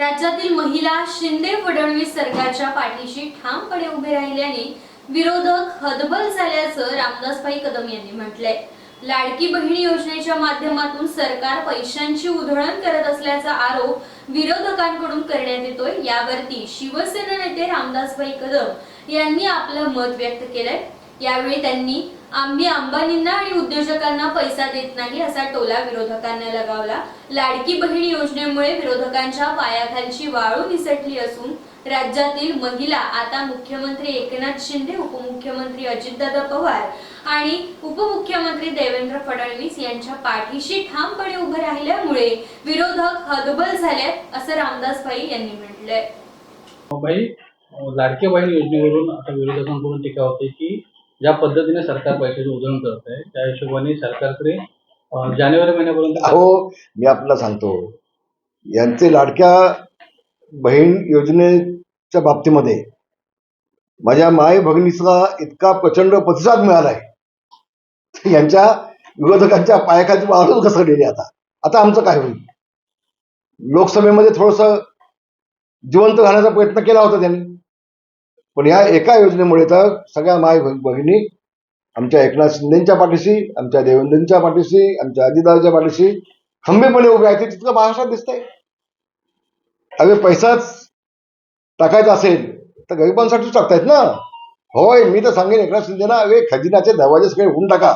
राज्यातील महिला शिंदे फडणवीस सरकारच्या पाठीशी ठामपणे उभे राहिल्याने विरोधक हदबल झाल्याचं रामदासभाई कदम यांनी म्हटलंय. लाडकी बहिणी योजनेच्या माध्यमातून सरकार पैशांची उधळण करत असल्याचा आरोप विरोधकांकडून करण्यात येतोय. यावरती शिवसेना नेते रामदासभाई कदम यांनी आपलं मत व्यक्त केलंय. यावेळी त्यांनी आम्ही अंबानींना आणि उद्योजकांना पैसा देत नाही असा टोला विरोधकांना लगावला. लाडकी बहीण योजनेमुळे विरोधकांच्या पायाखालची वाळू निसटली असून राज्यातील महिला आता मुख्यमंत्री एकनाथ शिंदे उपमुख्यमंत्री अजितदादा पवार आणि उपमुख्यमंत्री देवेंद्र फडणवीस यांच्या पाठीशी ठामपणे उभे राहिल्यामुळे विरोधक हदबल झालेत असं रामदास भाई यांनी म्हटलंय. बाई लाडक्या बहीण योजनेवरून आता विरोधकांकडून टीका होते की ज्या पद्धतीने सरकार पैशाची उधळण करत आहे त्या हिशोबाने सरकारकडे अं, जानेवारी महिन्यापर्यंत अहो मी आपल्याला सांगतो. यांचे लाडक्या बहीण योजनेच्या बाबतीमध्ये माझ्या माय भगिनीचा इतका प्रचंड प्रतिसाद मिळाला आहे यांच्या विरोधकांच्या पायाखालची वाढच घसरलेली आता? आता आमचं काय होईल? लोकसभेमध्ये थोडस जिवंत राहण्याचा प्रयत्न केला होता त्यांनी. पण या एका योजनेमुळे तर सगळ्या माय भगिनी आमच्या एकनाथ शिंदेच्या पाठीशी आमच्या देवेंद्रच्या पाठीशी आमच्या अजितदाच्या पाठीशी खंबीरपणे उभे आहेत. तितकं महाराष्ट्रात दिसतंय. अरे पैसाच टाकायचा असेल तर गरिबांसाठीच टाकतायत ना. होय मी तर सांगेन एकनाथ शिंदेना अरे खजिनाचे दरवाजे सगळे होऊन टाका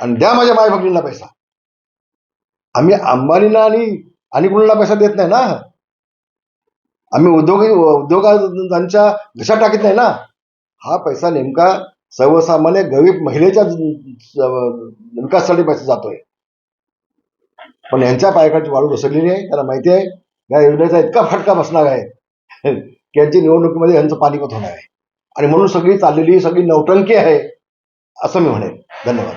आणि द्या माझ्या माय भगिनींना पैसा. आम्ही अंबानींना आणि आणि कुणाला पैसा देत नाही ना. आम्ही उद्योग उद्योगांच्या घशा टाकत नाही ना. हा पैसा नेमका सर्वसामान्य गरीब महिलेच्या विकासासाठी पैसा जातोय. पण यांच्या पायाखालची वाळू घसरलेली आहे त्याला माहिती आहे. या योजनेचा इतका फटका बसणार आहे की यांची निवडणुकीमध्ये यांचं पानिपत होणार आहे. आणि म्हणून सगळी चाललेली सगळी नौटंकी आहे असं मी म्हणेन. धन्यवाद.